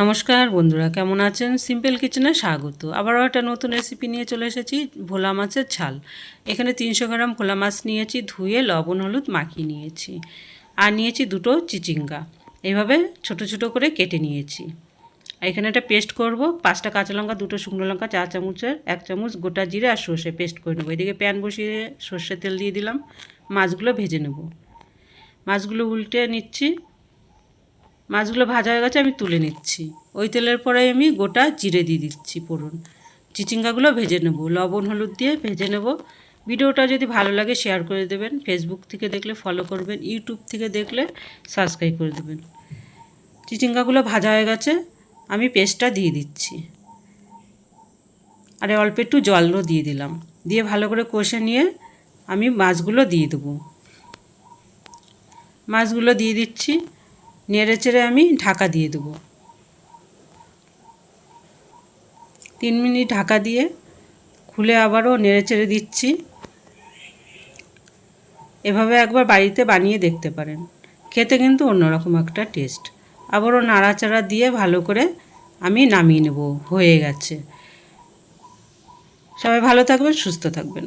নমস্কার বন্ধুরা, কেমন আছেন? সিম্পল কিচেনে স্বাগত। আবারও একটা নতুন রেসিপি নিয়ে চলে এসেছি, ভোলা মাছের ছাল এখানে তিনশো গ্রাম ভোলা মাছ নিয়েছি, ধুয়ে লবণ, হলুদ মাখিয়ে নিয়েছি। আর নিয়েছি দুটো চিচিঙ্গা। এইভাবে ছোট ছোট করে কেটে নিয়েছি। এখানে একটা পেস্ট করব, পাঁচটা কাঁচা লঙ্কা, দুটো শুকনো লঙ্কা চা চামচের এক চামচ গোটা জিরে আর সর্ষে পেস্ট করে নেব। এদিকে প্যান বসিয়ে সর্ষে তেল দিয়ে দিলাম। মাছগুলো ভেজে নেব। মাছগুলো উল্টে নিচ্ছি। মাছগুলো ভাজা হয়ে গেছে, আমি তুলে নিচ্ছি। ওই তেলের পরে আমি গোটা জিরে দিয়ে দিচ্ছি পড়ুন চিচিঙ্গাগুলো ভেজে নেব, লবণ, হলুদ দিয়ে ভেজে নেব। ভিডিওটা যদি ভালো লাগে, শেয়ার করে দেবেন। ফেসবুক থেকে দেখলে ফলো করবেন ইউটিউব থেকে দেখলে সাবস্ক্রাইব করে দেবেন। চিচিঙ্গাগুলো ভাজা হয়ে গেছে, আমি পেস্টটা দিয়ে দিচ্ছি। আর অল্প একটু জলও দিয়ে দিলাম। দিয়ে ভালো করে কষে নিয়ে আমি মাছগুলো দিয়ে দেবো। মাছগুলো দিয়ে দিচ্ছি। নেড়ে চেড়ে আমি ঢাকা দিয়ে দেবো। তিন মিনিট ঢাকা দিয়ে খুলে আবারও নেড়ে চেড়ে দিচ্ছি। এভাবে একবার বাড়িতে বানিয়ে দেখতে পারেন। খেতে কিন্তু অন্যরকম একটা টেস্ট। আবারও নাড়াচাড়া দিয়ে ভালো করে আমি নামিয়ে নেব। হয়ে গেছে। সবাই ভালো থাকবেন, সুস্থ থাকবেন।